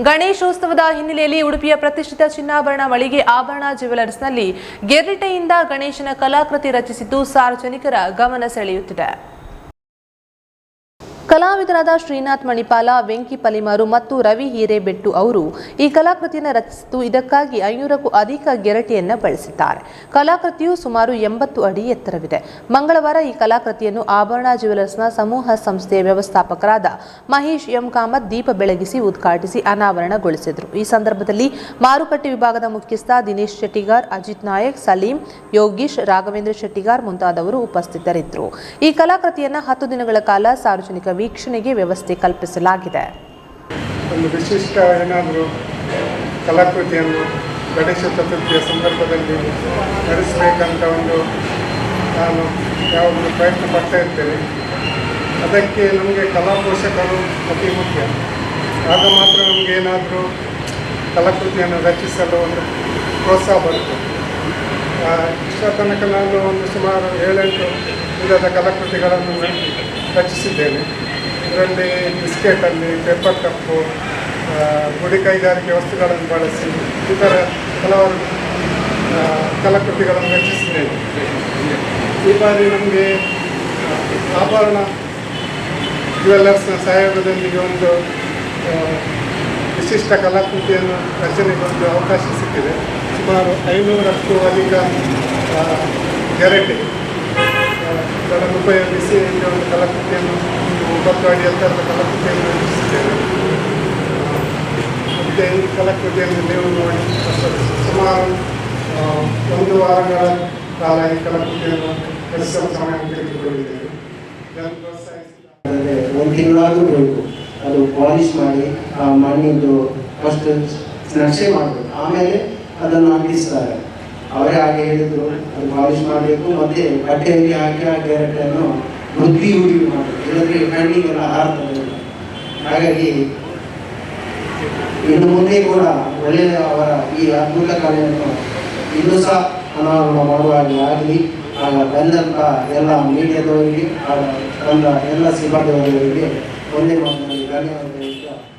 ಗಣೇಶೋತ್ಸವದ ಹಿನ್ನೆಲೆಯಲ್ಲಿ ಉಡುಪಿಯ ಪ್ರತಿಷ್ಠಿತ ಚಿನ್ನಾಭರಣ ಮಳಿಗೆ ಆಭರಣ ಜ್ಯುವೆಲರ್ಸ್ನಲ್ಲಿ ಗೆರ್ರಿಟೆಯಿಂದ ಗಣೇಶನ ಕಲಾಕೃತಿ ರಚಿಸಿದ್ದು ಸಾರ್ವಜನಿಕರ ಗಮನ ಸೆಳೆಯುತ್ತಿದೆ. ಕಲಾವಿದರಾದ ಶ್ರೀನಾಥ್ ಮಣಿಪಾಲ, ವೆಂಕಿ ಪಲಿಮಾರು ಮತ್ತು ರವಿ ಹಿರೇಬೆಟ್ಟು ಅವರು ಈ ಕಲಾಕೃತಿಯನ್ನು ರಚಿಸಿದ್ದು ಇದಕ್ಕಾಗಿ ಐನೂರಕ್ಕೂ ಅಧಿಕ ಗೆರಟಿಯನ್ನು ಬಳಸಿದ್ದಾರೆ. ಕಲಾಕೃತಿಯು ಸುಮಾರು ಎಂಬತ್ತು ಅಡಿ ಎತ್ತರವಿದೆ. ಮಂಗಳವಾರ ಈ ಕಲಾಕೃತಿಯನ್ನು ಆಭರಣ ಜ್ಯುವೆಲರ್ಸ್ನ ಸಮೂಹ ಸಂಸ್ಥೆಯ ವ್ಯವಸ್ಥಾಪಕರಾದ ಮಹೇಶ್ ಎಂ ಕಾಮತ್ ದೀಪ ಬೆಳಗಿಸಿ ಉದ್ಘಾಟಿಸಿ ಅನಾವರಣಗೊಳಿಸಿದರು. ಈ ಸಂದರ್ಭದಲ್ಲಿ ಮಾರುಕಟ್ಟೆ ವಿಭಾಗದ ಮುಖ್ಯಸ್ಥ ದಿನೇಶ್ ಶೆಟ್ಟಿಗಾರ್, ಅಜಿತ್ ನಾಯಕ್, ಸಲೀಂ, ಯೋಗೀಶ್, ರಾಘವೇಂದ್ರ ಶೆಟ್ಟಿಗಾರ್ ಮುಂತಾದವರು ಉಪಸ್ಥಿತರಿದ್ದರು. ಈ ಕಲಾಕೃತಿಯನ್ನು ಹತ್ತು ದಿನಗಳ ಕಾಲ ಸಾರ್ವಜನಿಕ ವೀಕ್ಷಣೆಗೆ ವ್ಯವಸ್ಥೆ ಕಲ್ಪಿಸಲಾಗಿದೆ. ಒಂದು ವಿಶಿಷ್ಟ ಏನಾದರೂ ಕಲಾಕೃತಿಯನ್ನು ಗಣೇಶ ಚತುರ್ಥಿಯ ಸಂದರ್ಭದಲ್ಲಿ ನಡೆಸಬೇಕಂತ ಒಂದು ನಾನು ಯಾವಾಗಲೂ ಪ್ರಯತ್ನ ಪಡ್ತಾ ಇರ್ತೇನೆ ಅದಕ್ಕೆ ನಮಗೆ ಕಲಾ ಪೋಷಕರು ಅತಿ ಮುಖ್ಯ. ಆಗ ಮಾತ್ರ ನಮಗೆ ಏನಾದರೂ ಕಲಾಕೃತಿಯನ್ನು ರಚಿಸಲು ಒಂದು ಪ್ರೋತ್ಸಾಹ ಬರುತ್ತೆ. ಇಷ್ಟ ತನಕ ನಾನು ಒಂದು ಸುಮಾರು ಏಳೆಂಟು ವಿಧದ ಕಲಾಕೃತಿಗಳನ್ನು ರಚಿಸಿದ್ದೇನೆ ಇದರಲ್ಲಿ ಬಿಸ್ಕೆಟಲ್ಲಿ ಪೇಪರ್ ಕಪ್ಪು ಗುಡಿ ಕೈಗಾರಿಕೆ ವಸ್ತುಗಳನ್ನು ಬಳಸಿ ಇತರ ಹಲವಾರು ಕಲಾಕೃತಿಗಳನ್ನು ರಚಿಸಿದ್ದೇನೆ ಈ ಬಾರಿ ನಮಗೆ ಆಭರಣ ಜ್ಯುವೆಲ್ಲರ್ಸ್ನ ಸಹಯೋಗದೊಂದಿಗೆ ಒಂದು ವಿಶಿಷ್ಟ ಕಲಾಕೃತಿಯನ್ನು ರಚನೆಗೊಂದು ಅವಕಾಶ ಸಿಕ್ಕಿದೆ. ಸುಮಾರು ಐನೂರಕ್ಕೂ ಅಧಿಕ ಆ, ಗಳನ್ನು ಉಪಯೋಗಿಸಿ ಇಲ್ಲಿ ಒಂದು ಕಲಾಕೃತಿಯನ್ನು ಒಂಬತ್ತು ಅಡಿ ಎತ್ತರದ ಕಲಾಕೃತಿಯನ್ನು ರಚಿಸಿದ್ದೇವೆ ಮತ್ತು ಈ ಕಲಾಕೃತಿಯನ್ನು ನೀವು ನೋಡಿ ಸುಮಾರು ಒಂದು ವಾರಗಳ ಕಾಲ ಈ ಕಲಾಕೃತಿಯನ್ನು ಕೆಲಸದ ಸಮಯ ತೆಗೆದುಕೊಂಡಿದ್ದೇವೆ ಒಂದು ತಿಂಗಳಾದರೂ ಬೇಕು. ಅದು ಪಾಲಿಶ್ ಮಾಡಿ, ಆ ಮಣ್ಣಿಂದು ಫಸ್ಟ್ ನಕ್ಷೆ ಮಾಡಬೇಕು. ಆಮೇಲೆ ಅದನ್ನು ಅಂಟಿಸ್ತಾರೆ. ಅವರೇ ಹಾಗೆ ಹೇಳಿದ್ರು. ಅದು ಪಾಲಿಶ್ ಮಾಡಬೇಕು. ಮತ್ತೆ ಬಟ್ಟೆಯಲ್ಲಿ ಹಾಕಿ ಆ ಕ್ಯಾರೆಟನ್ನು ಬುದ್ಧಿ ಹುಡುಗಿ ಮಾಡಬೇಕು. ಇಲ್ಲದ್ರೆ ಕಣ್ಣಿಗೆಲ್ಲ ಹಾರ್ತದೆ. ಹಾಗಾಗಿ ಇನ್ನು ಮುಂದೆ ಕೂಡ ಒಳ್ಳೆಯ ಅವರ ಈ ಅದ್ಭುತ ಕಲೆಯನ್ನು ಇನ್ನೂ ಸಹ ಅನಾವರಣ ಮಾಡುವ ಹಾಗೆ ಆಗಲಿ. ಆಗ ಬಂದಂಥ ಎಲ್ಲ ಮೀಡಿಯಾದವರಿಗೆ ಆಗ ಬಂದ ಎಲ್ಲ ಸಿಬ್ಬಂದಿಯವರಿಗೆ ಒಂದೇ ಮಾತಿನಲ್ಲಿ ಧನ್ಯವಾದಗಳು.